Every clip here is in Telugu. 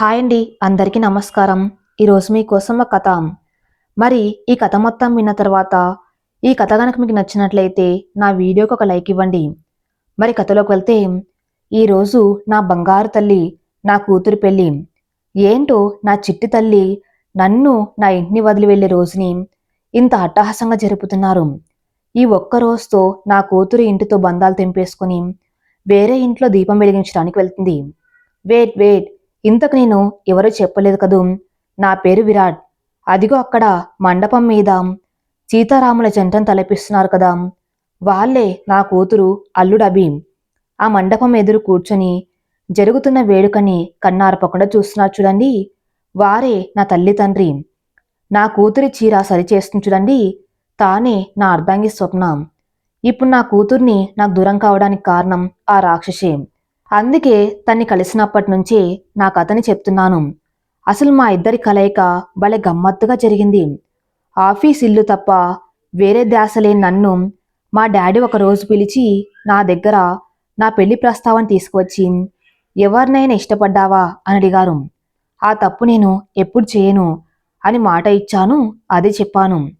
హాయ్ అండి అందరికీ నమస్కారం. ఈరోజు మీకోసం ఒక కథ. మరి ఈ కథ మొత్తం విన్న తర్వాత ఈ కథ కనుక మీకు నచ్చినట్లయితే నా వీడియోకి ఒక లైక్ ఇవ్వండి. మరి కథలోకి వెళ్తే ఈరోజు నా బంగారు తల్లి నా కూతురు పెళ్ళి. ఏంటో నా చిట్టి తల్లి నన్ను నా ఇంటిని వదిలి వెళ్ళే రోజుని ఇంత అట్టహాసంగా జరుపుతున్నారు. ఈ ఒక్క రోజుతో నా కూతురు ఇంటితో బంధాలు తెంపేసుకుని వేరే ఇంట్లో దీపం వెలిగించడానికి వెళ్తుంది. వేట్ వేట్ ఇంతకు నేను ఎవరో చెప్పలేదు కదూ? నా పేరు విరాట్. అదిగో అక్కడ మండపం మీద సీతారాముల జంటను తలపిస్తున్నారు కదా. వాళ్ళే నా కూతురు అల్లుడు ఆ మండపం ఎదురు కూర్చొని జరుగుతున్న వేడుకని కన్నారపకుండా చూస్తున్నారు చూడండి. వారే నా తల్లి తండ్రి. నా కూతురి చీర సరిచేస్తుంది చూడండి. తానే నా అర్ధాంగి స్వప్నం. ఇప్పుడు నా కూతుర్ని నాకు దూరం కావడానికి కారణం ఆ రాక్షసే. అందుకే తన్ని కలిసినప్పటి నుంచే నా కథని చెప్తున్నాను. అసలు మా ఇద్దరి కలయిక భలే గమ్మత్తుగా జరిగింది. ఆఫీస్ ఇల్లు తప్ప వేరే ధ్యాస లేని నన్ను మా డాడీ ఒక రోజు పిలిచి నా దగ్గర నా పెళ్ళి ప్రస్తావన తీసుకువచ్చి ఎవరినైనా ఇష్టపడ్డావా? అని అడిగారు. ఆ తప్పు నేను ఎప్పుడు చేయను అని మాట ఇచ్చాను అదే చెప్పాను.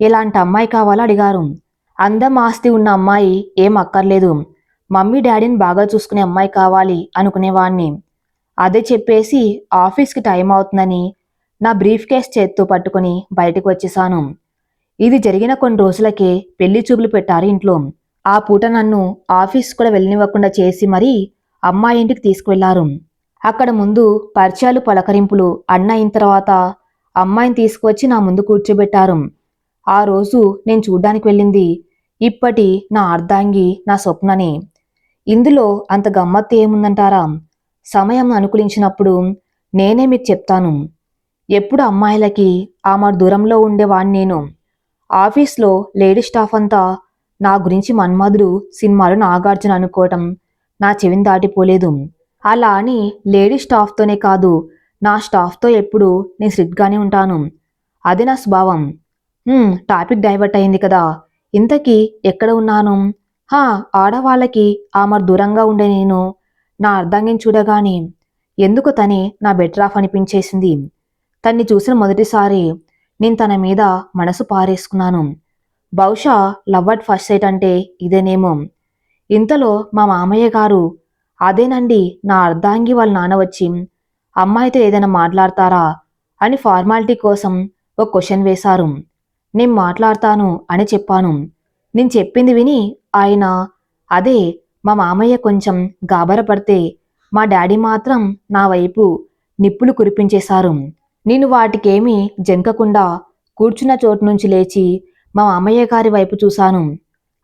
ఇలాంటి అమ్మాయి కావాలో? అడిగారు. అందం ఆస్తి ఉన్న అమ్మాయి ఏం అక్కర్లేదు. మమ్మీ డాడీని బాగా చూసుకునే అమ్మాయి కావాలి అనుకునేవాణ్ణి. అదే చెప్పేసి ఆఫీస్కి టైం అవుతుందని నా బ్రీఫ్ కేస్ చేత్తో పట్టుకుని బయటకు వచ్చేసాను ఇది జరిగిన కొన్ని రోజులకే పెళ్ళి చూపులు పెట్టారు ఇంట్లో. ఆ పూట నన్ను ఆఫీస్ కూడా వెళ్ళనివ్వకుండా చేసి మరీ అమ్మాయి ఇంటికి తీసుకువెళ్ళారు. అక్కడ ముందు పరిచయాలు పలకరింపులు అన్న అయిన తర్వాత అమ్మాయిని తీసుకువచ్చి నా ముందు కూర్చోబెట్టారు. ఆ రోజు నేను చూడ్డానికి వెళ్ళింది. ఇప్పటి నా అర్ధాంగి నా స్వప్నని. ఇందులో అంత గమ్మత్తు ఏముందంటారా? సమయం అనుకూలించినప్పుడు నేనే మీకు చెప్తాను. ఎప్పుడు అమ్మాయిలకి ఆమె దూరంలో ఉండేవాణ్ణి నేను. ఆఫీస్లో లేడీ స్టాఫ్ అంతా నా గురించి మన్మధుడు సినిమాలు నాగార్జున అనుకోవటం నా చెవిని దాటిపోలేదు. అలా అని లేడీ స్టాఫ్తోనే కాదు నా స్టాఫ్తో ఎప్పుడు నేను స్ట్రిక్ట్గానే ఉంటాను. అది నా స్వభావం. టాపిక్ డైవర్ట్ అయింది కదా. ఇంతకీ ఎక్కడ ఉన్నాను? హా ఆడవాళ్ళకి ఆమె దూరంగా ఉండే నేను. నా అర్ధాంగిని చూడగానే ఎందుకు తనే నా బెటర్ ఆఫ్ అనిపించేసింది. తన్ని చూసిన మొదటిసారి నేను తన మీద మనసు పారేసుకున్నాను. బహుశా లవ్ అట్ ఫస్ట్ సైట్ అంటే ఇదేనేమో. ఇంతలో మా మామయ్య గారు అదేనండి నా అర్ధాంగి వాళ్ళ నాన్న వచ్చి అమ్మాయితో ఏదైనా మాట్లాడతారా? అని ఫార్మాలిటీ కోసం ఒక క్వశ్చన్ వేశారు. నేను మాట్లాడతాను అని చెప్పాను. నేను చెప్పింది విని ఆయన అదే మా మామయ్య కొంచెం గాబరపడితే మా డాడీ మాత్రం నా వైపు నిప్పులు కురిపించేశారు. నేను వాటికేమీ జంకకుండా కూర్చున్న చోటు నుంచి లేచి మా మామయ్య గారి వైపు చూశాను.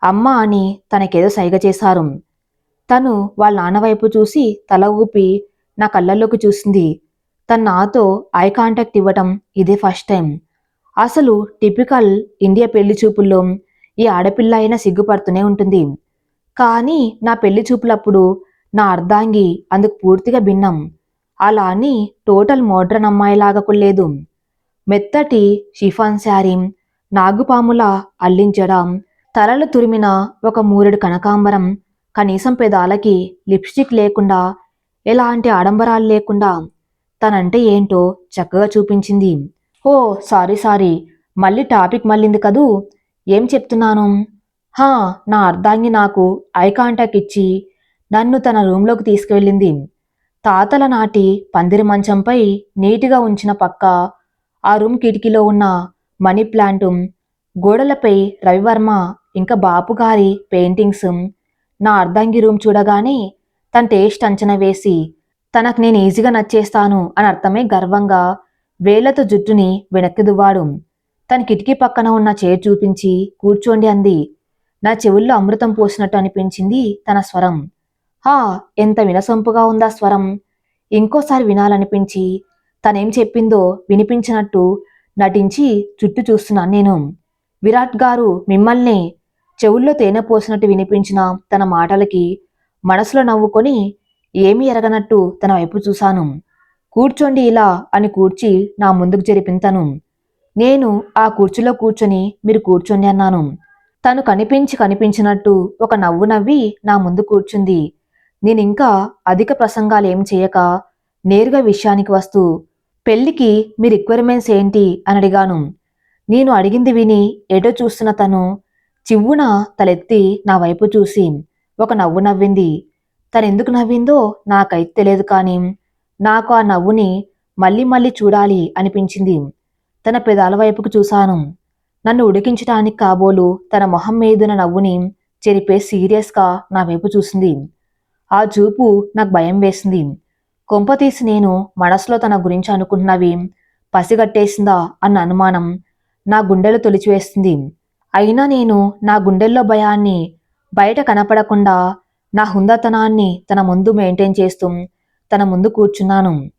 అమ్మ అని తనకేదో సైగ చేశారు. తను వాళ్ళ నాన్న వైపు చూసి తల ఊపి నా కళ్ళల్లోకి చూసింది. తను నాతో ఐ కాంటాక్ట్ ఇవ్వటం ఇదే ఫస్ట్ టైం అసలు టిపికల్ ఇండియా పెళ్ళి చూపుల్లో ఈ ఆడపిల్ల అయినా సిగ్గుపడుతూనే ఉంటుంది. కానీ నా పెళ్ళి చూపులప్పుడు నా అర్ధాంగి అందుకు పూర్తిగా భిన్నం. అలా అని టోటల్ మోడ్రన్ అమ్మాయిలాగా కూడా లేదు మెత్తటి షిఫాన్ శారీ నాగుపాముల అల్లించడం తలలు తురిమిన ఒక మూరెడు కనకాంబరం కనీసం పెదాలకి లిప్స్టిక్ లేకుండా ఎలాంటి ఆడంబరాలు లేకుండా తనంటే ఏంటో చక్కగా చూపించింది. ఓ సారీ సారీ మళ్ళీ టాపిక్ మళ్ళింది కదూ? ఏం చెప్తున్నాను? హా నా అర్ధాంగి నాకు ఐ కాంటాక్ట్ ఇచ్చి నన్ను తన రూంలోకి తీసుకువెళ్ళింది తాతల నాటి పందిరి మంచంపై నీటిగా ఉంచిన పక్క ఆ రూమ్ కిటికీలో ఉన్న మనీ ప్లాంట్ గోడలపై రవివర్మ ఇంకా బాపు గారి పెయింటింగ్స్ నా అర్ధాంగి రూమ్ చూడగానే తన టేస్ట్ అంచనా వేసి తనకు నేను ఈజీగా నచ్చేస్తాను అని అర్థమై గర్వంగా వేళ్ళతో జుట్టుని వెనక్కి దువ్వాడు. తన కిటికీ పక్కన ఉన్న చైర్ చూపించి కూర్చోండి అంది. నా చెవుల్లో అమృతం పోసినట్టు అనిపించింది తన స్వరం. హా ఎంత వినసొంపుగా ఉందా స్వరం. ఇంకోసారి వినాలనిపించి తనేం చెప్పిందో వినిపించినట్టు నటించి చుట్టూ చూస్తున్నాను నేను. విరాట్ గారు మిమ్మల్ని చెవుల్లో తేనె పోసినట్టు వినిపించిన తన మాటలకి మనసులో నవ్వుకొని ఏమీ ఎరగనట్టు తన వైపు చూశాను. కూర్చోండి ఇలా అని కూర్చి నా ముందుకు జరిపింతను నేను ఆ కుర్చీలో కూర్చొని మీరు కూర్చొని అన్నాను. తను కనిపించి కనిపించినట్టు ఒక నవ్వు నవ్వి నా ముందు కూర్చుంది. నేనింకా అధిక ప్రసంగాలు ఏం చేయక నేరుగా విషయానికి వస్తూ పెళ్ళికి మీ రిక్వైర్మెంట్స్ ఏంటి? అని అడిగాను. నేను అడిగింది విని ఎటో చూస్తున్న తను చివ్వున తలెత్తి నా వైపు చూసి ఒక నవ్వు నవ్వింది. తనెందుకు నవ్విందో నాకైతే తెలియదు కానీ నాకు ఆ నవ్వుని మళ్ళీ మళ్ళీ చూడాలి అనిపించింది. తన పెదాల వైపుకు చూశాను. నన్ను ఉడికించడానికి కాబోలు తన మొహం మీదున నవ్వుని చెరిపే సీరియస్గా నా వైపు చూసింది. ఆ చూపు నాకు భయం వేసింది. కొంపతీసి నేను మనసులో తన గురించి అనుకుంటున్నవి పసిగట్టేసిందా అన్న అనుమానం నా గుండెలు తొలిచివేస్తుంది అయినా నేను నా గుండెల్లో భయాన్ని బయట కనపడకుండా నా హుందతనాన్ని తన ముందు మెయింటైన్ చేస్తూ తన ముందు కూర్చున్నాను.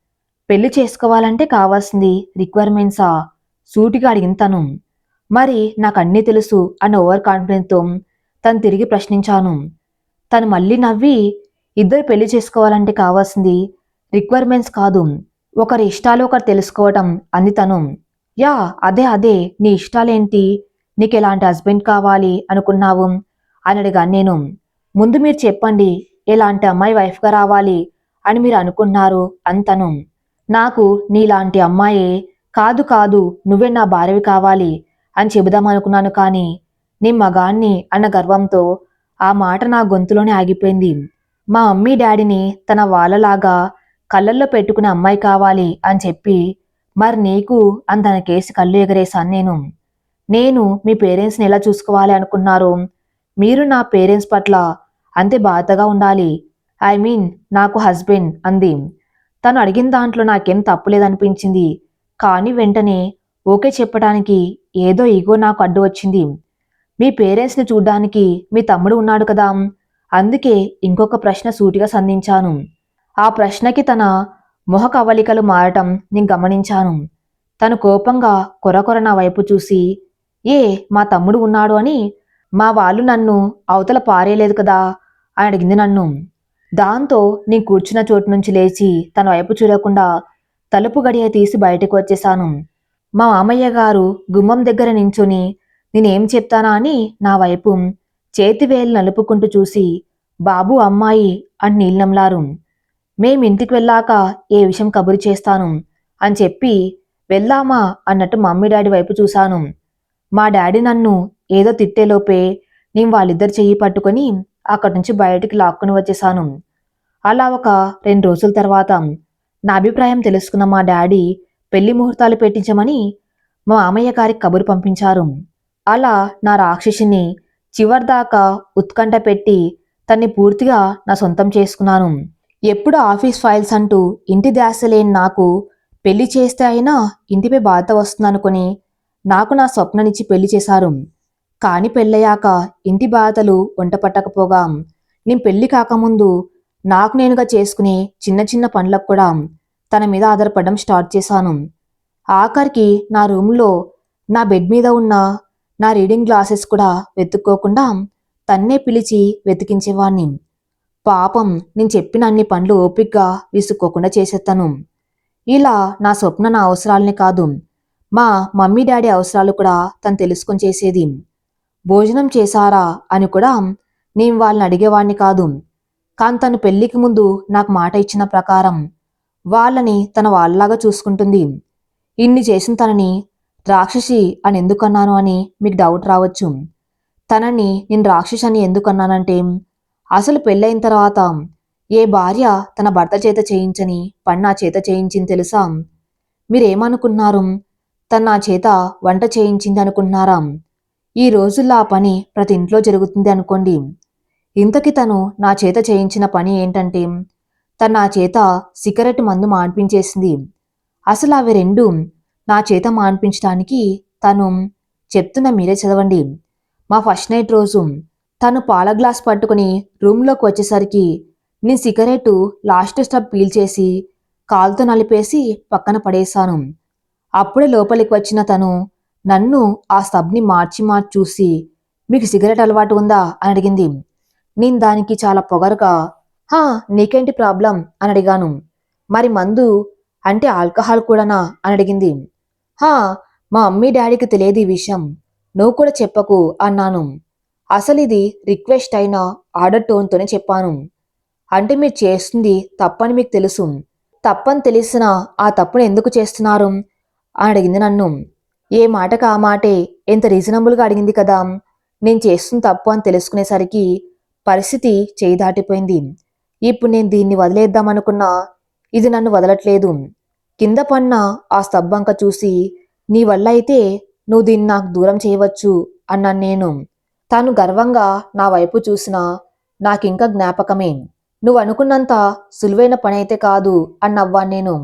పెళ్ళి చేసుకోవాలంటే కావాల్సింది రిక్వైర్మెంట్సా? సూటిగా అడిగిన తను మరి నాకు తెలుసు అన్న ఓవర్ కాన్ఫిడెన్స్తో తను తిరిగి ప్రశ్నించాను. తను మళ్ళీ నవ్వి ఇద్దరు పెళ్ళి చేసుకోవాలంటే కావాల్సింది రిక్వైర్మెంట్స్ కాదు. ఒకరి ఇష్టాలు ఒకరు తెలుసుకోవటం అంది తను. యా అదే అదే నీ ఇష్టాలేంటి? నీకు ఎలాంటి హస్బెండ్ కావాలి అనుకున్నావు? అని అడిగాను నేను. ముందు మీరు చెప్పండి ఎలాంటి అమ్మాయి వైఫ్గా రావాలి అని మీరు అనుకున్నారు అంతను నాకు నీలాంటి అమ్మాయే కాదు కాదు నువ్వే నా భార్యవి కావాలి అని చెబుదామనుకున్నాను కానీ నీ మగాన్ని అన్న గర్వంతో ఆ మాట నా గొంతులోనే ఆగిపోయింది. మా మమ్మీ డాడీని తన వాళ్ళలాగా కళ్ళల్లో పెట్టుకునే అమ్మాయి కావాలి అని చెప్పి మరి నీకు అని తన కేసు కళ్ళు ఎగరేశాను నేను. నేను మీ పేరెంట్స్ని ఎలా చూసుకోవాలి అనుకున్నారు మీరు నా పేరెంట్స్ పట్ల అంతే బాధగా ఉండాలి. ఐ మీన్ నాకు హస్బెండ్ అంది. తను అడిగిన దాంట్లో నాకేం తప్పులేదనిపించింది. కానీ వెంటనే ఓకే చెప్పడానికి ఏదో ఈగో నాకు అడ్డు వచ్చింది. మీ పేరెంట్స్ని చూడ్డానికి మీ తమ్ముడు ఉన్నాడు కదా. అందుకే ఇంకొక ప్రశ్న సూటిగా సంధించాను. ఆ ప్రశ్నకి తన మొహ కవలికలు మారటం నేను గమనించాను. తను కోపంగా కొరకొర నా వైపు చూసి ఏ మా తమ్ముడు ఉన్నాడు అని? మా వాళ్ళు నన్ను అవతల పారేయలేదు కదా? అని అడిగింది నన్ను. దాంతో నేను కూర్చున్న చోటు నుంచి లేచి తన వైపు చూడకుండా తలుపు గడియ తీసి బయటకు వచ్చేశాను. మా మామయ్య గారు గుమ్మం దగ్గర నించుని నేనేం చెప్తానా అని నా వైపు చేతివేలు నలుపుకుంటూ చూసి బాబు అమ్మాయి అని నీళ్ళంలారు మేం ఇంటికి వెళ్ళాక ఏ విషయం కబురు చేస్తాను అని చెప్పి వెళ్దామా అన్నట్టు మమ్మీ డాడీ వైపు చూశాను. మా డాడీ నన్ను ఏదో తిట్టేలోపే నేను వాళ్ళిద్దరు చెయ్యి పట్టుకొని అక్కడి నుంచి బయటికి లాక్కుని వచ్చేసాను అలా ఒక రెండు రోజుల తర్వాత నా అభిప్రాయం తెలుసుకున్న మా డాడీ పెళ్ళి ముహూర్తాలు పెట్టించమని మా మామయ్య గారికి కబురు పంపించారు. అలా నా రాక్షసిని చివరిదాకా ఉత్కంఠ పెట్టి తన్ని పూర్తిగా నా సొంతం చేసుకున్నాను. ఎప్పుడు ఆఫీస్ ఫైల్స్ అంటూ ఇంటి ధ్యాస లేని నాకు పెళ్ళి చేస్తే అయినా ఇంటిపై బాధ వస్తుందనుకుని నాకు నా స్వప్ననిచ్చి పెళ్ళి చేశారు. కాని పెళ్ళయ్యాక ఇంటి బాధలు వంట పట్టకపోగా నేను పెళ్ళి కాకముందు నాకు నేనుగా చేసుకునే చిన్న చిన్న పనులకు కూడా తన మీద ఆధారపడడం స్టార్ట్ చేశాను. ఆఖరికి నా రూమ్లో నా బెడ్ మీద ఉన్న నా రీడింగ్ గ్లాసెస్ కూడా వెతుక్కోకుండా తన్నే పిలిచి వెతికించేవాణ్ణి. పాపం నేను చెప్పిన అన్ని పనులు ఓపిగ్గా విసుక్కోకుండా చేసేస్తాను ఇలా నా స్వప్న నా అవసరాలని కాదు మా మమ్మీ డాడీ అవసరాలు కూడా తను తెలుసుకొని చేసేది. భోజనం చేశారా అని కూడా నేను వాళ్ళని అడిగేవాడిని కాదు. కానీ తను పెళ్ళికి ముందు నాకు మాట ఇచ్చిన ప్రకారం వాళ్ళని తన వాళ్ళలాగా చూసుకుంటుంది. ఇన్ని చేసిన తనని రాక్షసి అని ఎందుకన్నాను అని మీకు డౌట్ రావచ్చు. తనని నేను రాక్షసి అని ఎందుకన్నానంటే అసలు పెళ్ళైన తర్వాత ఏ భార్య తన భర్త చేత చేయించని పని నా చేత చేయించింది తెలుసా? మీరేమనుకున్నారు తన నా చేత వంట చేయించింది అనుకుంటున్నారా? ఈ రోజుల్లో ఆ పని ప్రతి ఇంట్లో జరుగుతుంది అనుకోండి. ఇంతకి తను నా చేత చేయించిన పని ఏంటంటే తను నా చేత సిగరెట్ మందు మాన్పించేసింది. అసలు అవి రెండు నా చేత మాన్పించడానికి తను చెప్తున్న మీరే చదవండి. మా ఫస్ట్ నైట్ రోజు తను పాల గ్లాస్ పట్టుకుని రూమ్లోకి వచ్చేసరికి నేను సిగరెట్ లాస్ట్ స్టబ్ పీల్చేసి కాలుతో నలిపేసి పక్కన పడేశాను. అప్పుడే లోపలికి వచ్చిన తను నన్ను ఆ స్టబ్ని మార్చి మార్చి చూసి మీకు సిగరెట్ అలవాటు ఉందా? అని అడిగింది. నేను దానికి చాలా పొగరుగా హా నీకేంటి ప్రాబ్లం? అని అడిగాను. మరి మందు అంటే ఆల్కహాల్ కూడానా? అని అడిగింది. హా మా మమ్మీ డాడీకి తెలియదు ఈ విషయం. నువ్వు కూడా చెప్పకు అన్నాను. అసలు ఇది రిక్వెస్ట్ అయిన ఆర్డర్ టోన్తోనే చెప్పాను. అంటే మీరు చేస్తుంది తప్పని మీకు తెలుసు. తప్పని తెలిసిన ఆ తప్పును ఎందుకు చేస్తున్నారు? అని అడిగింది నన్ను. ఏ మాటకు ఆ మాటే? ఎంత రీజనబుల్గా అడిగింది కదా. నేను చేస్తున్న తప్పు అని తెలుసుకునేసరికి పరిస్థితి చేయి దాటిపోయింది ఇప్పుడు నేను దీన్ని వదిలేద్దామనుకున్నా ఇది నన్ను వదలట్లేదు. కింద పన్న ఆ స్తబ్బంక చూసి నీ వల్ల అయితే నువ్వు దీన్ని నాకు దూరం చేయవచ్చు అన్నాను నేను. తాను గర్వంగా నా వైపు చూసినా నాకింకా జ్ఞాపకమే. నువ్వు అనుకున్నంత సులువైన పని అయితే కాదు అన్నవ్వా నేను.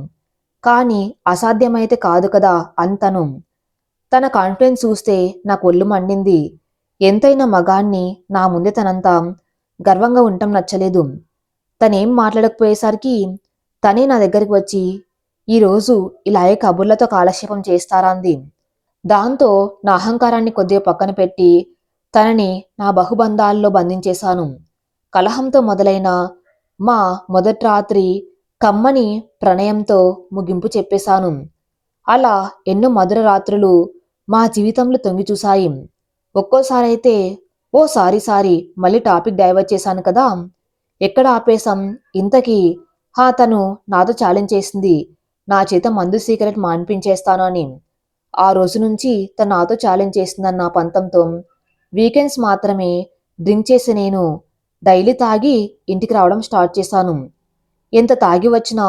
కానీ అసాధ్యమైతే కాదు కదా అంతను. తన కాన్ఫిడెన్స్ చూస్తే నాకు ఒళ్ళు మండింది. ఎంతైనా మగాన్ని నా ముందే తనంతా గర్వంగా ఉండటం నచ్చలేదు. తనేం మాట్లాడకపోయేసరికి తనే నా దగ్గరికి వచ్చి ఈరోజు ఇలాగే కబుర్లతో కాలక్షేపం చేస్తారా? అంది. దాంతో నా అహంకారాన్ని కొద్దిగా పక్కన పెట్టి తనని నా బహుబంధాల్లో బంధించేశాను. కలహంతో మొదలైన మా మొదటి రాత్రి కమ్మని ప్రణయంతో ముగింపు చెప్పేశాను. అలా ఎన్నో మధుర రాత్రులు మా జీవితంలో తొంగిచూశాయి ఒక్కోసారైతే ఓ సారీ సారీ మళ్ళీ టాపిక్ డైవర్ట్ చేశాను కదా. ఎక్కడ ఆపేశాం? ఇంతకీ? హా తను నాతో ఛాలెంజ్ చేసింది. నా చేత మందు సీక్రెట్ మాన్పించేస్తాను అని. ఆ రోజు నుంచి తను నాతో ఛాలెంజ్ చేస్తుందన్న నా పంతంతో. వీకెండ్స్ మాత్రమే డ్రింక్ చేసి నేను డైలీ తాగి ఇంటికి రావడం స్టార్ట్ చేశాను. ఎంత తాగి వచ్చినా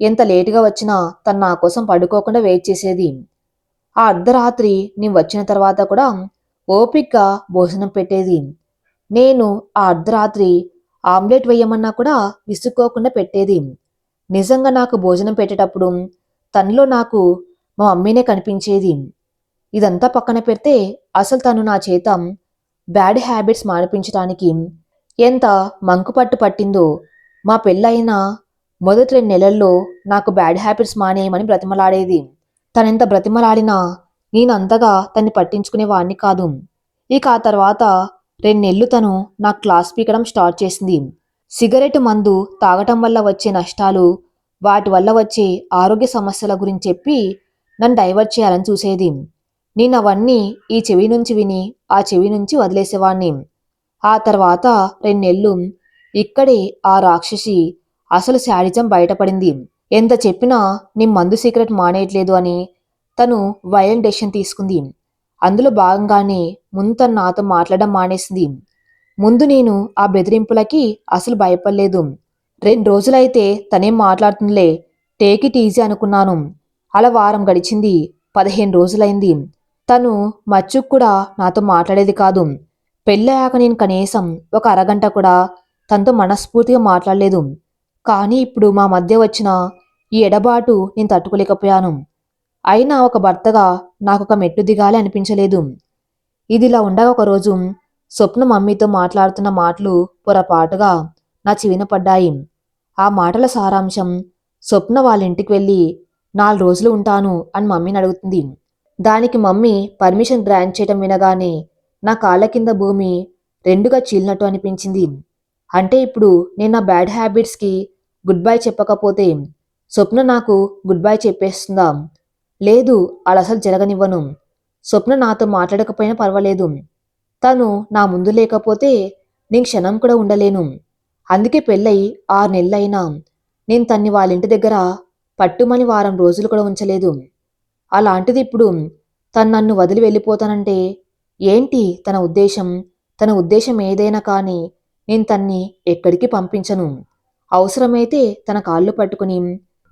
ఎంత లేటుగా వచ్చినా తను నా కోసం పడుకోకుండా వెయిట్ చేసేది. ఆ అర్ధరాత్రి నేను వచ్చిన తర్వాత కూడా ఓపిక భోజనం పెట్టేది. నేను ఆ అర్ధరాత్రి ఆమ్లెట్ వేయమన్నా కూడా విసుక్కోకుండా పెట్టేది. నిజంగా నాకు భోజనం పెట్టేటప్పుడు తనలో నాకు మా మమ్మీనే కనిపించేది. ఇదంతా పక్కన పెడితే అసలు తను నా చేత బ్యాడ్ హ్యాబిట్స్ మానిపించడానికి ఎంత మంకుపట్టు పట్టిందో. మా పెళ్ళైన మొదటి రెండు నెలల్లో నాకు బ్యాడ్ హ్యాబిట్స్ మానేయమని బ్రతిమలాడేది. తనెంత బ్రతిమలాడినా నేను అంతగా తన్ని పట్టించుకునేవాడిని కాదు. ఇక ఆ తర్వాత రెండెళ్ళు తను నా క్లాస్ పీకడం స్టార్ట్ చేసింది. సిగరెట్ మందు తాగటం వల్ల వచ్చే నష్టాలు వాటి వల్ల వచ్చే ఆరోగ్య సమస్యల గురించి చెప్పి నన్ను డైవర్ట్ చేయాలని చూసేది. నేను అవన్నీ ఈ చెవి నుంచి విని ఆ చెవి నుంచి వదిలేసేవాణ్ణి. ఆ తర్వాత రెండెళ్ళు ఇక్కడే ఆ రాక్షసి అసలు శాడిజం బయటపడింది. ఎంత చెప్పినా నీ మందు సీక్రెట్ మానేయట్లేదు అని తను వైలెంట్ డెసిషన్ తీసుకుంది. అందులో భాగంగానే ముందు తను నాతో మాట్లాడడం మానేసింది. ముందు నేను ఆ బెదిరింపులకి అసలు భయపడలేదు. రెండు రోజులైతే తనేం మాట్లాడుతుందిలే టేక్ ఇట్ ఈజీ అనుకున్నాను. అలా వారం గడిచింది పదిహేను రోజులైంది. తను మచ్చుకు కూడా నాతో మాట్లాడేది కాదు. పెళ్ళయ్యాక నేను కనీసం ఒక అరగంట కూడా తనతో మనస్ఫూర్తిగా మాట్లాడలేదు. కానీ ఇప్పుడు మా మధ్య వచ్చిన ఈ ఎడబాటు నేను తట్టుకోలేకపోయాను. అయినా ఒక భర్తగా నాకు ఒక మెట్టు దిగాలి అనిపించలేదు. ఇదిలా ఉండగా ఒకరోజు స్వప్న మమ్మీతో మాట్లాడుతున్న మాటలు పొరపాటుగా నా చెవిన పడ్డాయి. ఆ మాటల సారాంశం స్వప్న వాళ్ళ ఇంటికి వెళ్ళి నాలుగు రోజులు ఉంటాను అని మమ్మీని అడుగుతుంది. దానికి మమ్మీ పర్మిషన్ గ్రాంట్ చేయటం వినగానే నా కాళ్ళ కింద భూమి రెండుగా చీలినట్టు అనిపించింది. అంటే ఇప్పుడు నేను నా బ్యాడ్ హ్యాబిట్స్కి గుడ్ బై చెప్పకపోతే స్వప్న నాకు గుడ్ బై చెప్పేస్తుందా? లేదు అలా అసలు జరగనివ్వను. స్వప్న నాతో మాట్లాడకపోయినా పర్వాలేదు. తను నా ముందు లేకపోతే నేను క్షణం కూడా ఉండలేను. అందుకే పెళ్ళై ఆరు నెలలైనా నేను తన్ని వాళ్ళ ఇంటి దగ్గర పట్టుమని వారం రోజులు కూడా ఉంచలేదు. అలాంటిది ఇప్పుడు తను నన్ను వదిలి వెళ్ళిపోతానంటే ఏంటి తన ఉద్దేశం? తన ఉద్దేశం ఏదైనా కానీ నేను తన్ని ఎక్కడికి పంపించను. అవసరమైతే తన కాళ్ళు పట్టుకుని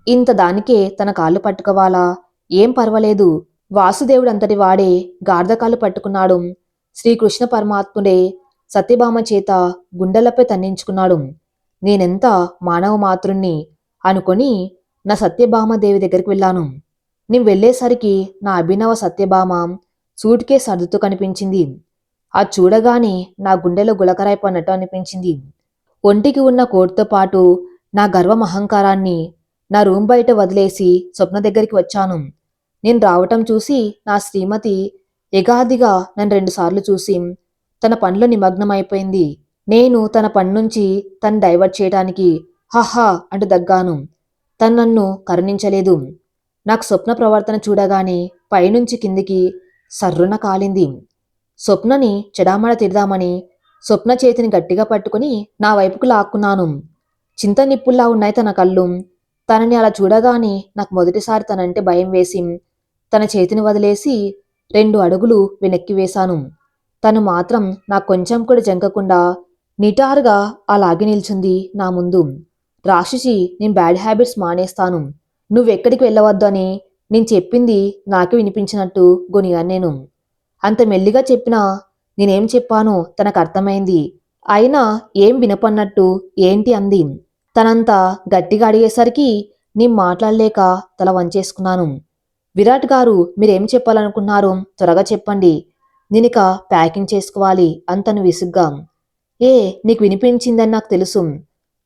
ఇంత దానికే తన కాళ్ళు పట్టుకోవాలా? ఏం పర్వాలేదు. వాసుదేవుడంతటి వాడే గార్ధకాలు పట్టుకున్నాడు. శ్రీకృష్ణ పరమాత్ముడే సత్యభామ చేత గుండెలపై తన్నించుకున్నాడు. నేనెంత మానవ మాతృణ్ణి అనుకొని నా సత్యభామదేవి దగ్గరికి వెళ్ళాను. నేను వెళ్ళేసరికి నా అభినవ సత్యభామ సూట్కే సర్దుతూ కనిపించింది. ఆ చూడగానే నా గుండెలో గులకరాయిపోయినట్టు అనిపించింది. ఒంటికి ఉన్న కోటుతో పాటు నా గర్వం అహంకారాన్ని నా రూమ్ బయట వదిలేసి స్వప్న దగ్గరికి వచ్చాను. నేను రావటం చూసి నా శ్రీమతి ఎగాదిగా నన్ను రెండుసార్లు చూసి తన పనిలో నిమగ్నమైపోయింది. నేను తన పని నుంచి తను డైవర్ట్ చేయడానికి హహా అంటూ దగ్గాను. తను నన్ను కరుణించలేదు. నాకు స్వప్న ప్రవర్తన చూడగానే పైనుంచి కిందికి సర్రున కాలింది. స్వప్నని చెడామడ తిడదామని స్వప్న చేతిని గట్టిగా పట్టుకుని నా వైపుకు లాక్కున్నాను. చింత నిప్పుల్లా ఉన్నాయి తన కళ్ళు. తనని అలా చూడగానే నాకు మొదటిసారి తనంటే భయం వేసి తన చేతిని వదిలేసి రెండు అడుగులు వెనక్కి వేశాను. తను మాత్రం నాకు కొంచెం కూడా జంకకుండా నిటారుగా అలాగే నిల్చుంది నా ముందు. రాశిచి నేను బ్యాడ్ హ్యాబిట్స్ మానేస్తాను. నువ్వెక్కడికి వెళ్ళవద్దు అని నేను చెప్పింది నాకు వినిపించినట్టు గొనిగాను నేను. అంత మెల్లిగా చెప్పినా నేనేం చెప్పానో తనకు అర్థమైంది. అయినా ఏం వినపన్నట్టు ఏంటి అంది. తనంత గట్టిగా అడిగేసరికి నేను మాట్లాడలేక తల వంచేసుకున్నాను. విరాట్ గారు మీరేం చెప్పాలనుకున్నారో? త్వరగా చెప్పండి. నేనిక ప్యాకింగ్ చేసుకోవాలి అంతను విసుగ్గా. ఏ నీకు వినిపించిందని నాకు తెలుసు.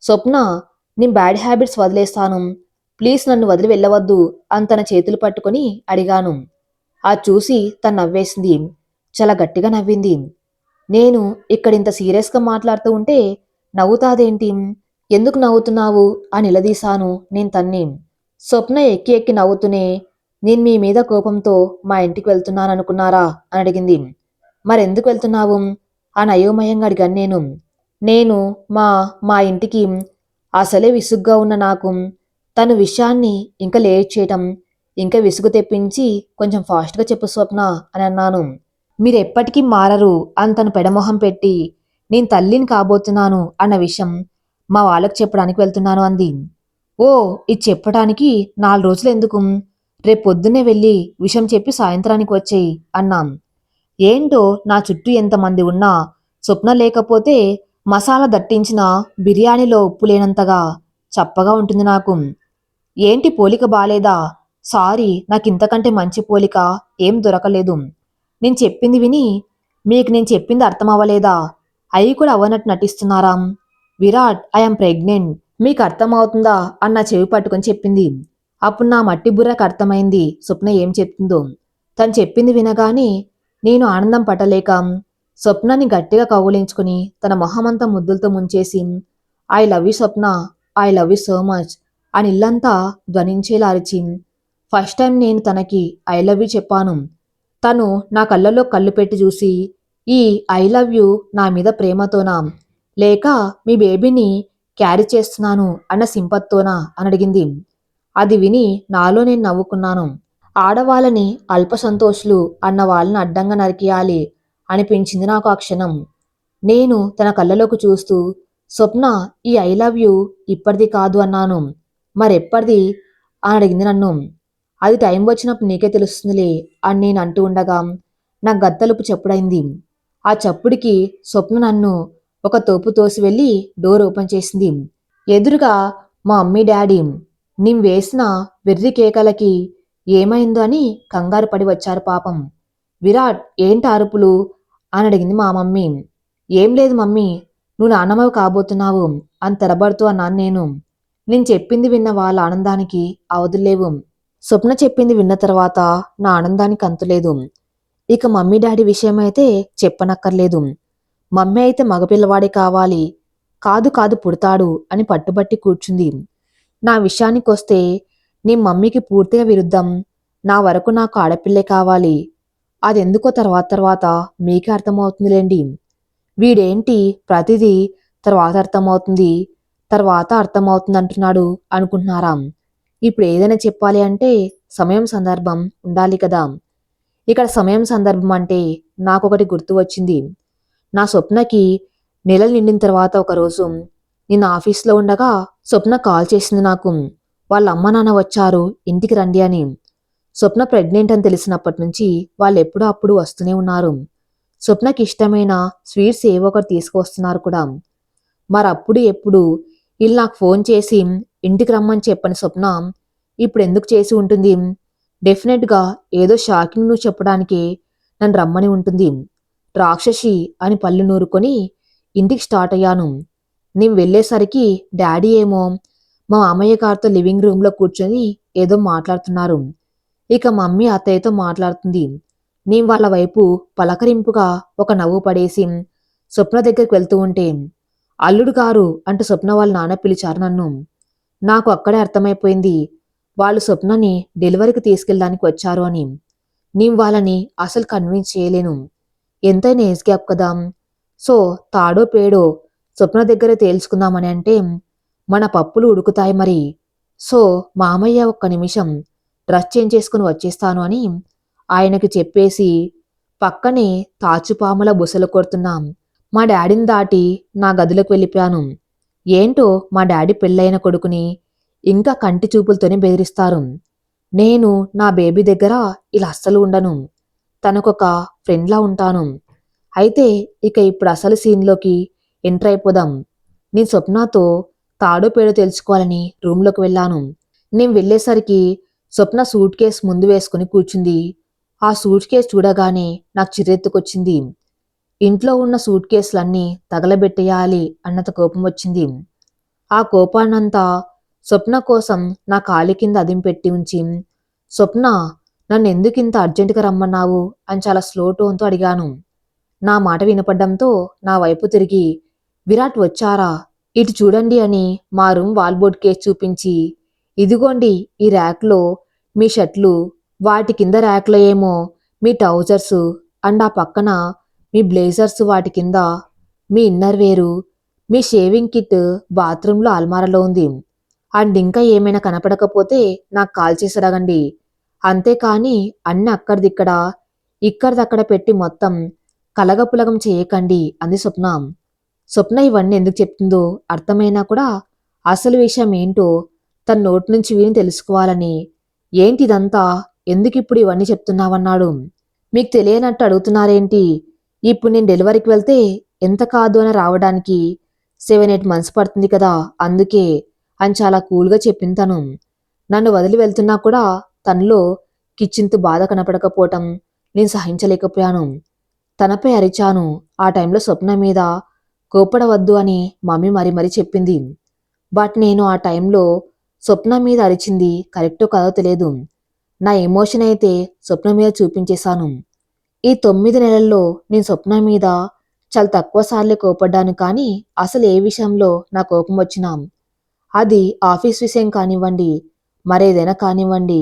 స్వప్న నేను బ్యాడ్ హ్యాబిట్స్ వదిలేస్తాను. ప్లీజ్ నన్ను వదిలి వెళ్ళవద్దు అని తన చేతులు పట్టుకొని అడిగాను. ఆ చూసి తను నవ్వేసింది. చాలా గట్టిగా నవ్వింది. నేను ఇక్కడ ఇంత సీరియస్గా మాట్లాడుతూ ఉంటే నవ్వుతాదేంటి? ఎందుకు నవ్వుతున్నావు? అని నిలదీశాను నేను తన్ని. స్వప్న ఎక్కి ఎక్కి నవ్వుతూనే నేను మీ మీద కోపంతో మా ఇంటికి వెళ్తున్నాను అనుకున్నారా అని అడిగింది. మరెందుకు వెళ్తున్నావు? అని అయోమయంగా అడిగాను నేను. నేను మా మా ఇంటికి అసలే విసుగ్గా ఉన్న నాకు తను విషయాన్ని ఇంకా లేట్ చేయటం ఇంకా విసుగు తెప్పించి కొంచెం ఫాస్ట్గా చెప్పు స్వప్న అని అన్నాను. మీరు ఎప్పటికీ మారరు అని తను పెడమొహం పెట్టి నేను తల్లిని కాబోతున్నాను అన్న విషయం మా వాళ్ళకి చెప్పడానికి వెళ్తున్నాను అంది. ఓ ఇది చెప్పడానికి నాలుగు రోజులు ఎందుకు రేపు పొద్దున్నే వెళ్ళి విషయం చెప్పి సాయంత్రానికి వచ్చేయి అన్నాం. ఏంటో నా చుట్టూ ఎంతమంది ఉన్నా స్వప్న లేకపోతే మసాలా దట్టించిన బిర్యానీలో ఉప్పు లేనంతగా చప్పగా ఉంటుంది నాకు. ఏంటి పోలిక బాలేదా? సారీ నాకు ఇంతకంటే మంచి పోలిక ఏం దొరకలేదు. నేను చెప్పింది విని మీకు నేను చెప్పింది అర్థం అవ్వలేదా అయి కూడా అవ్వనట్టు నటిస్తున్నారా. విరాట్ ఐఎమ్ ప్రెగ్నెంట్ మీకు అర్థమవుతుందా? అన్న చెవి పట్టుకొని చెప్పింది. అప్పుడు నా మట్టి బుర్రకు అర్థమైంది. స్వప్న ఏం చెప్తుందో. తను చెప్పింది వినగానే నేను ఆనందం పట్టలేక స్వప్నాన్ని గట్టిగా కౌగులించుకుని తన మొహమంతా ముద్దులతో ముంచేసి I love you Swapna. I love you so much అని ఇల్లంతా ధ్వనించేలా అరిచి ఫస్ట్ టైం నేను తనకి ఐ లవ్ యూ చెప్పాను. తను నా కళ్ళలో కళ్ళు పెట్టి చూసి ఈ ఐ లవ్ యూ నా మీద ప్రేమతోనా? లేక మీ బేబీని క్యారీ చేస్తున్నాను అన్న సింపత్తోనా? అని అడిగింది. అది విని నాలో నేను నవ్వుకున్నాను. ఆడవాళ్ళని అల్ప సంతోషులు అన్న వాళ్ళని అడ్డంగా నరికేయాలి అనిపించింది నాకు ఆ క్షణం. నేను తన కళ్ళలోకి చూస్తూ స్వప్న ఈ ఐ లవ్ యూ ఇప్పటిది కాదు అన్నాను. మరెప్పటిది? అని అడిగింది నన్ను. అది టైం వచ్చినప్పుడు నీకే తెలుస్తుందిలే అని నేను అంటూ ఉండగా నా గత్తలుపు చెప్పుడైంది. ఆ చప్పుడికి స్వప్న నన్ను ఒక తోపు తోసి వెళ్ళి డోర్ ఓపెన్ చేసింది. ఎదురుగా మా మమ్మీ డాడీ నేను వేసిన వెర్రి కేకలకి ఏమైందో అని కంగారు పడి వచ్చారు పాపం. విరాట్ ఏంటి అరుపులు? అని అడిగింది మా మమ్మీ. ఏం లేదు మమ్మీ నువ్వు నాన్నమ్మవి కాబోతున్నావు. అని తెరబడుతూ అన్నాను నేను. నేను చెప్పింది విన్న వాళ్ళ ఆనందానికి అవధులేవు స్వప్న చెప్పింది విన్న తర్వాత నా ఆనందానికి అంతులేదు ఇక మమ్మీ డాడీ విషయం అయితే చెప్పనక్కర్లేదు. మమ్మీ అయితే మగపిల్లవాడే కావాలి. కాదు కాదు పుడతాడు అని పట్టుబట్టి కూర్చుంది. నా విషయానికొస్తే నీ మమ్మీకి పూర్తిగా విరుద్ధం. నా వరకు నాకు ఆడపిల్లే కావాలి. అదెందుకో తర్వాత తర్వాత మీకే అర్థమవుతుందిలేండి. వీడేంటి? ప్రతిదీ తర్వాత అర్థమవుతుంది. తర్వాత అర్థమవుతుంది అంటున్నాడు అనుకుంటున్నారా? ఇప్పుడు ఏదైనా చెప్పాలి అంటే సమయం సందర్భం ఉండాలి కదా. ఇక్కడ సమయం సందర్భం అంటే నాకొకటి గుర్తు వచ్చింది. నా స్వప్నకి నెలలు నిండిన తర్వాత ఒకరోజు నేను ఆఫీస్లో ఉండగా స్వప్న కాల్ చేసింది నాకు. వాళ్ళ అమ్మ నాన్న వచ్చారు ఇంటికి రండి అని. స్వప్న ప్రెగ్నెంట్ అని తెలిసినప్పటి నుంచి వాళ్ళు ఎప్పుడూ అప్పుడు వస్తూనే ఉన్నారు. స్వప్నకి ఇష్టమైన స్వీట్స్ ఏవో ఒకటి తీసుకువస్తున్నారు కూడా. మరి అప్పుడు ఎప్పుడు? వీళ్ళు నాకు ఫోన్ చేసి ఇంటికి రమ్మని చెప్పని స్వప్న ఇప్పుడు ఎందుకు చేసి ఉంటుంది? డెఫినెట్గా ఏదో షాకింగ్ నువ్వు చెప్పడానికి నన్ను రమ్మని ఉంటుంది. రాక్షసి అని పళ్ళు నూరుకొని ఇంటికి స్టార్ట్ అయ్యాను. నేను వెళ్ళేసరికి డాడీ ఏమో మా మామయ్య గారితో లివింగ్ రూమ్లో కూర్చొని ఏదో మాట్లాడుతున్నారు. ఇక మమ్మీ అత్తయ్యతో మాట్లాడుతుంది. నేను వాళ్ళ వైపు పలకరింపుగా ఒక నవ్వు పడేసి స్వప్న దగ్గరికి వెళ్తూ ఉంటే అల్లుడు గారు అంటూ స్వప్న వాళ్ళ నాన్న పిలిచారు నన్ను. నాకు అక్కడే అర్థమైపోయింది వాళ్ళు స్వప్నని డెలివరీకి తీసుకెళ్ళడానికి వచ్చారు అని. నేను వాళ్ళని అసలు కన్విన్స్ చేయలేను. ఎంతైనా ఏజ్ గ్యాప్ కదా? సో తాడో పేడో స్వప్న దగ్గర తేల్చుకుందామని అంటే మన పప్పులు ఉడుకుతాయి మరి. సో మామయ్య ఒక్క నిమిషం డ్రెస్ చేంజ్ చేసుకుని వచ్చేస్తాను అని ఆయనకి చెప్పేసి పక్కనే తాచుపాముల బుసలు కొడుతున్నాం. మా డాడీని దాటి నా గదిలోకి వెళ్ళిపోయాను. ఏంటో మా డాడీ పెళ్ళైన కొడుకుని ఇంకా కంటి చూపులతోనే బెదిరిస్తారు. నేను నా బేబీ దగ్గర ఇలా అస్సలు ఉండను. తనకొక ఫ్రెండ్లా ఉంటాను. అయితే ఇక ఇప్పుడు అసలు సీన్లోకి ఎంటర్ అయిపోదాం. నేను స్వప్నతో తాడో పేడో తెలుసుకోవాలని రూమ్లోకి వెళ్ళాను. నేను వెళ్ళేసరికి స్వప్న సూట్ కేస్ ముందు వేసుకుని కూర్చుంది. ఆ సూట్ కేస్ చూడగానే నాకు చిరెత్తుకొచ్చింది ఇంట్లో ఉన్న సూట్ కేసులన్నీ తగలబెట్టేయాలి అన్నంత కోపం వచ్చింది. ఆ కోపాన్నంతా స్వప్న కోసం నా కాలి కింద అదిం పెట్టి ఉంచి స్వప్న నన్ను ఎందుకు ఇంత అర్జెంటుగా రమ్మన్నావు? అని చాలా స్లో టోన్తో అడిగాను. నా మాట వినపడ్డంతో నా వైపు తిరిగి విరాట్ వచ్చారా? ఇటు చూడండి అని మా రూమ్ వాల్బోర్డ్ కేస్ చూపించి ఇదిగోండి ఈ ర్యాక్లో మీ షర్ట్లు వాటి కింద ర్యాక్లో ఏమో మీ ట్రౌజర్స్ అండ్ ఆ పక్కన మీ బ్లేజర్స్ వాటి కింద మీ ఇన్నర్ వేరు మీ షేవింగ్ కిట్ బాత్రూంలో అల్మారాలో ఉంది. అండ్ ఇంకా ఏమైనా కనపడకపోతే నాకు కాల్ చేసి అడగండి. అంతేకాని అన్ని అక్కడిదిక్కడ ఇక్కడిదక్కడ పెట్టి మొత్తం కలగపులగం చేయకండి అంది స్వప్న. స్వప్న ఇవన్నీ ఎందుకు చెప్తుందో అర్థమైనా కూడా అసలు విషయం ఏంటో తన నోటి నుంచి విని తెలుసుకోవాలని ఏంటి ఇదంతా ఎందుకు ఇప్పుడు ఇవన్నీ చెప్తున్నావన్నాడు. మీకు తెలియనట్టు అడుగుతున్నారేంటి? ఇప్పుడు నేను డెలివరీకి వెళ్తే ఎంత కాదు అని రావడానికి సెవెన్ ఎయిట్ మంత్స్ పడుతుంది కదా అందుకే అని చాలా కూల్గా చెప్పింది తను. నన్ను వదిలి వెళ్తున్నా కూడా తనలో కిచ్చింతు బాధ కనపడకపోవటం నేను సహించలేకపోయాను. తనపై అరిచాను. ఆ టైంలో స్వప్న మీద కోపడవద్దు అని మమ్మీ మరి మరీ చెప్పింది. బట్ నేను ఆ టైంలో స్వప్న మీద అరిచింది కరెక్టో కాదో తెలియదు. నా ఎమోషన్ అయితే స్వప్న మీద చూపించేశాను. ఈ తొమ్మిది నెలల్లో నేను స్వప్న మీద చాలా తక్కువ సార్లే కోపడ్డాను కానీ అసలు ఏ విషయంలో నా కోపం వచ్చినా అది ఆఫీస్ విషయం కానివ్వండి మరేదైనా కానివ్వండి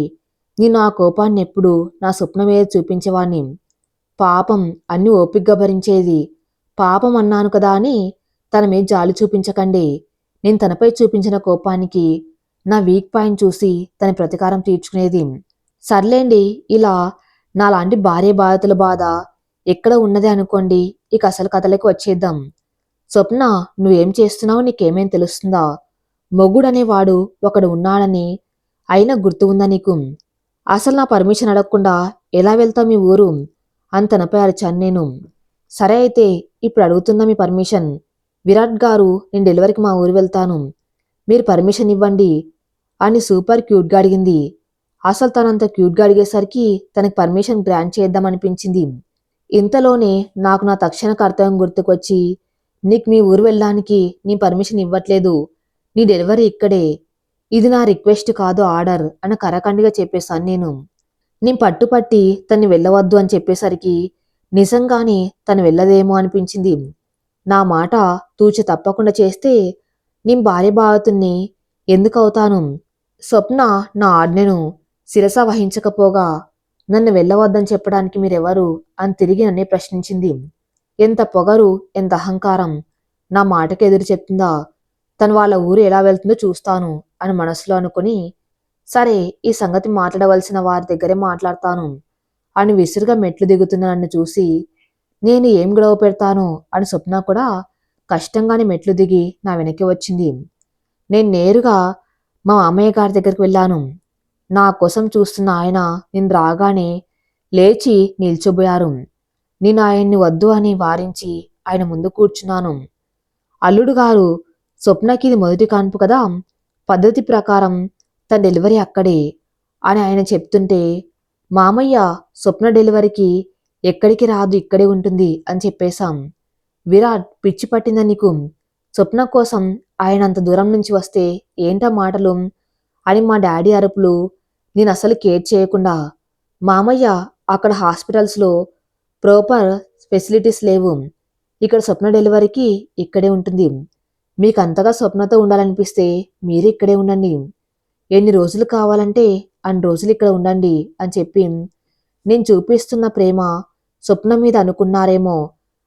నేను ఆ కోపాన్ని ఎప్పుడు నా స్వప్న మీద చూపించేవాణ్ణి. పాపం అన్ని ఓపిగ్గా భరించేది. పాపం అన్నాను కదా అని తన మీద జాలి చూపించకండి. నేను తనపై చూపించిన కోపానికి నా వీక్ పాయింట్ చూసి తన ప్రతీకారం తీర్చుకునేది. సర్లేండి ఇలా నాలాంటి భార్య బాధితుల బాధ ఎక్కడ ఉన్నదే అనుకోండి ఇక అసలు కథలకు వచ్చేద్దాం. స్వప్న నువ్వేం చేస్తున్నావు నీకేమేం తెలుస్తుందా? మొగుడనేవాడు ఒకడు ఉన్నాడని అయినా గుర్తు ఉందా నీకు? అసలు నా పర్మిషన్ అడగకుండా ఎలా వెళ్తావు మీ ఊరు? అని తనపై అరిచాను. నేను సరే అయితే ఇప్పుడు అడుగుతున్నా మీ పర్మిషన్. విరాట్ గారు నేను డెలివరీకి మా ఊరు వెళ్తాను. మీరు పర్మిషన్ ఇవ్వండి అని సూపర్ క్యూట్గా అడిగింది. అసలు తనంత క్యూట్గా అడిగేసరికి తనకి పర్మిషన్ గ్రాంట్ చేద్దామనిపించింది. ఇంతలోనే నాకు నా తక్షణ కర్తవ్యం గుర్తుకొచ్చి నీకు మీ ఊరు వెళ్ళడానికి నీ పర్మిషన్ ఇవ్వట్లేదు. నీ డెలివరీ ఇక్కడే. ఇది నా రిక్వెస్ట్ కాదు ఆర్డర్ అని కరకండిగా చెప్పేశాను నేను. నేను పట్టుపట్టి తన్ని వెళ్ళవద్దు అని చెప్పేసరికి నిజంగానే తను వెళ్ళదేమో అనిపించింది. నా మాట తూచి తప్పకుండా చేస్తే నేను భార్య భావతుణ్ణి ఎందుకు అవుతాను స్వప్న నా ఆజ్ఞను శిరస వహించకపోగా నన్ను వెళ్ళవద్దని చెప్పడానికి మీరెవరు అని తిరిగి నన్నే ప్రశ్నించింది. ఎంత పొగరు ఎంత అహంకారం నా మాటకి ఎదురు చెప్తుందా? తను వాళ్ళ ఊరు ఎలా వెళ్తుందో చూస్తాను. అని మనసులో అనుకుని సరే ఈ సంగతి మాట్లాడవలసిన వారి దగ్గరే మాట్లాడతాను అని విసురుగా మెట్లు దిగుతున్న నన్ను చూసి నేను ఏం గొడవ పెడతాను అని స్వప్న కూడా కష్టంగానే మెట్లు దిగి నా వెనక్కి వచ్చింది. నేను నేరుగా మా మామయ్య గారి దగ్గరికి వెళ్ళాను. నా కోసం చూస్తున్న ఆయన నేను రాగానే లేచి నిల్చోబోయారు. నేను ఆయన్ని వద్దు అని వారించి ఆయన ముందు కూర్చున్నాను. అల్లుడు గారు స్వప్నకి ఇది మొదటి కాన్పు కదా పద్ధతి ప్రకారం తన డెలివరీ అక్కడే అని ఆయన చెప్తుంటే మామయ్య స్వప్న డెలివరీకి ఎక్కడికి రాదు ఇక్కడే ఉంటుంది అని చెప్పేశాం. విరాట్ పిచ్చి పట్టిందా నీకు? స్వప్న కోసం ఆయన అంత దూరం నుంచి వస్తే ఏంటా మాటలు? అని మా డాడీ అరుపులు నేను అసలు కేర్ చేయకుండా మామయ్య అక్కడ హాస్పిటల్స్లో ప్రాపర్ ఫెసిలిటీస్ లేవు. ఇక్కడ స్వప్న డెలివరీకి ఇక్కడే ఉంటుంది. మీకు అంతగా స్వప్నతో ఉండాలనిపిస్తే మీరు ఇక్కడే ఉండండి. ఎన్ని రోజులు కావాలంటే అన్ని రోజులు ఇక్కడ ఉండండి అని చెప్పి నేను చూపిస్తున్న ప్రేమ స్వప్న మీద అనుకున్నారేమో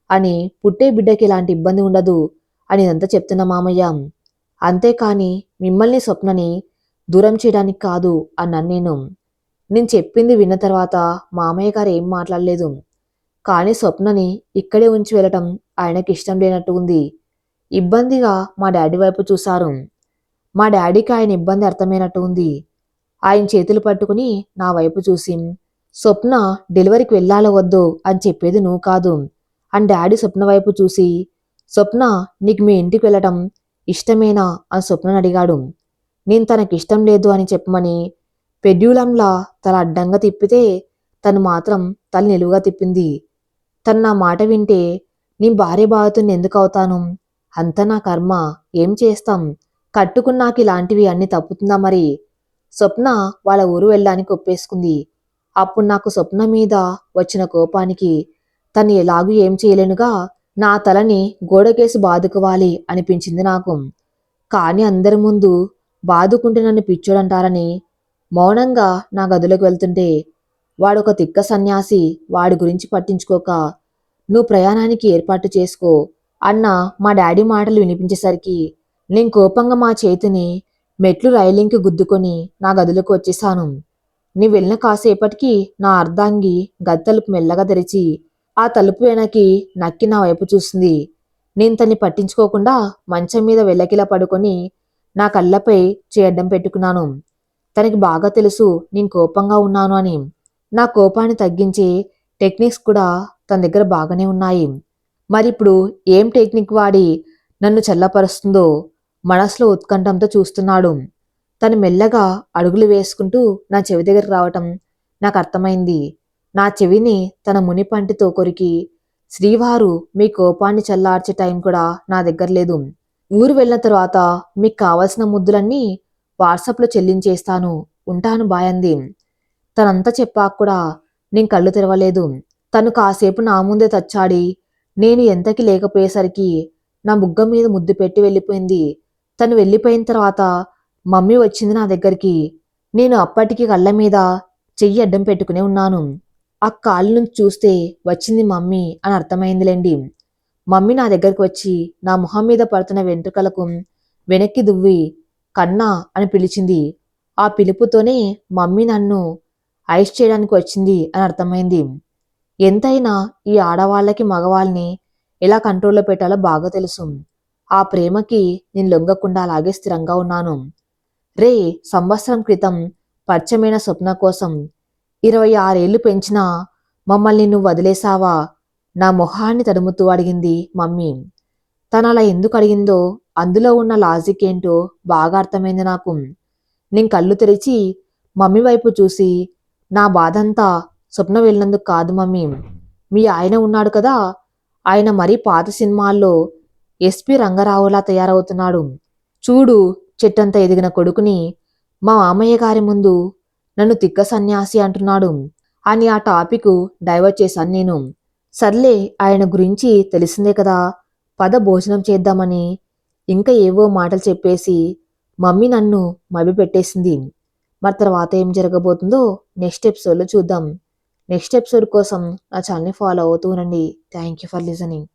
అని పుట్టే బిడ్డకి ఇలాంటి ఇబ్బంది ఉండదు అని ఇదంతా చెప్తున్న మామయ్య. అంతేకాని మిమ్మల్ని స్వప్నని దూరం చేయడానికి కాదు అన్నాను నేను. నేను చెప్పింది విన్న తర్వాత మామయ్య గారు ఏం మాట్లాడలేదు. కానీ స్వప్నని ఇక్కడే ఉంచి వెళ్ళటం ఆయనకి ఇష్టం లేనట్టు ఉంది. ఇబ్బందిగా మా డాడీ వైపు చూశారు. మా డాడీకి ఆయన ఇబ్బంది అర్థమైనట్టు ఉంది. ఆయన చేతులు పట్టుకుని నా వైపు చూసి స్వప్న డెలివరీకి వెళ్ళాలో వద్దు అని చెప్పేది నువ్వు కాదు అని డాడీ స్వప్న వైపు చూసి స్వప్న నీకు మీ ఇంటికి వెళ్ళటం ఇష్టమేనా? అని స్వప్నని అడిగాడు. నేను తనకి ఇష్టం లేదు అని చెప్పమని పెడ్యూలంలా తల అడ్డంగా తిప్పితే తను మాత్రం తల నిలువుగా తిప్పింది. తను నా మాట వింటే నీ భార్య బాధితుని ఎందుకు అవుతాను? అంత నా కర్మ. ఏం చేస్తాం? కట్టుకున్నాక ఇలాంటివి అన్ని తప్పుతుందా మరి? స్వప్న వాళ్ళ ఊరు వెళ్ళడానికి ఒప్పేసుకుంది. అప్పుడు నాకు స్వప్న మీద వచ్చిన కోపానికి తను ఎలాగూ ఏం చేయలేనుగా నా తలని గోడకేసి బాదుకోవాలి అనిపించింది నాకు. కానీ అందరి ముందు బాదుకుంటే నన్ను పిచ్చోడంటారని మౌనంగా నా గదిలోకి వెళ్తుంటే వాడొక తిక్క సన్యాసి వాడి గురించి పట్టించుకోక నువ్వు ప్రయాణానికి ఏర్పాటు చేసుకో అన్న మా డాడీ మాటలు వినిపించేసరికి నేను కోపంగా మా చేతిని మెట్లు రైలింగ్కి గుద్దుకొని నా గదిలోకి వచ్చేసాను. నీ వెళ్ళిన కాసేపటికి నా అర్ధాంగి గది తలుపు మెల్లగా తెరిచి ఆ తలుపు వెనక్కి నక్కి నా వైపు చూసింది. నేను తన్ని పట్టించుకోకుండా మంచం మీద వెళ్ళకిలా పడుకొని నా కళ్ళపై చేయడం పెట్టుకున్నాను. తనకి బాగా తెలుసు నేను కోపంగా ఉన్నాను అని. నా కోపాన్ని తగ్గించే టెక్నిక్స్ కూడా తన దగ్గర బాగానే ఉన్నాయి. మరి ఇప్పుడు ఏం టెక్నిక్ వాడి నన్ను చల్లపరుస్తుందో మనసులో ఉత్కంఠంతో చూస్తున్నాడు. తను మెల్లగా అడుగులు వేసుకుంటూ నా చెవి దగ్గరకు రావటం నాకు అర్థమైంది. నా చెవిని తన మునిపంటితో కొరికి శ్రీవారు మీ కోపాన్ని చల్లార్చే టైం కూడా నా దగ్గర లేదు. ఊరు వెళ్ళిన తర్వాత మీకు కావలసిన ముద్దులన్నీ వాట్సాప్లో చెల్లించేస్తాను. ఉంటాను బాయంది. తనంతా చెప్పాక కూడా నేను కళ్ళు తెరవలేదు. తను కాసేపు నా ముందే తచ్చాడి నేను ఎంతకి లేకపోయేసరికి నా బుగ్గ మీద ముద్దు పెట్టి వెళ్ళిపోయింది. తను వెళ్ళిపోయిన తర్వాత మమ్మీ వచ్చింది నా దగ్గరికి. నేను అప్పటికి కళ్ళ మీద చెయ్యి అడ్డం పెట్టుకునే ఉన్నాను. ఆ కాళ్ళు నుంచి చూస్తే వచ్చింది మమ్మీ అని అర్థమైందిలేండి. మమ్మీ నా దగ్గరికి వచ్చి నా మొహం మీద పడుతున్న వెంట్రుకలకు వెనక్కి దువ్వి కన్నా అని పిలిచింది. ఆ పిలుపుతోనే మమ్మీ నన్ను ఐస్ చేయడానికి వచ్చింది అని అర్థమైంది. ఎంతైనా ఈ ఆడవాళ్ళకి మగవాళ్ళని ఎలా కంట్రోల్లో పెట్టాలో బాగా తెలుసు. ఆ ప్రేమకి నేను లొంగకుండా అలాగే స్థిరంగా ఉన్నాను. రే సంవత్సరం క్రితం పరిచయమైన స్వప్న కోసం ఇరవై ఆరేళ్ళు పెంచినా మమ్మల్ని నువ్వు వదిలేసావా నా మొహాన్ని తడుముతూ అడిగింది మమ్మీ. తను అలా ఎందుకు అడిగిందో అందులో ఉన్న లాజిక్ ఏంటో బాగా అర్థమైంది నాకు. నేను కళ్ళు తెరిచి మమ్మీ వైపు చూసి నా బాధంతా స్వప్న వెళ్ళినందుకు కాదు మమ్మీ. మీ ఆయన ఉన్నాడు కదా. ఆయన మరీ పాత సినిమాల్లో ఎస్పి రంగరావులా తయారవుతున్నాడు. చూడు చెట్టంత ఎదిగిన కొడుకుని. మా మామయ్య గారి ముందు నన్ను తిక్క సన్యాసి అంటున్నాడు. అని ఆ టాపిక్ డైవర్ట్ చేశాను నేను. సర్లే ఆయన గురించి తెలిసిందే కదా. పద భోజనం చేద్దామని ఇంకా ఏవో మాటలు చెప్పేసి మమ్మీ నన్ను మభి పెట్టేసింది మరి తర్వాత ఏం జరగబోతుందో నెక్స్ట్ ఎపిసోడ్లో చూద్దాం. నెక్స్ట్ ఎపిసోడ్ కోసం నా ఛానల్ని ఫాలో అవుతూ ఉండండి. Thank you for listening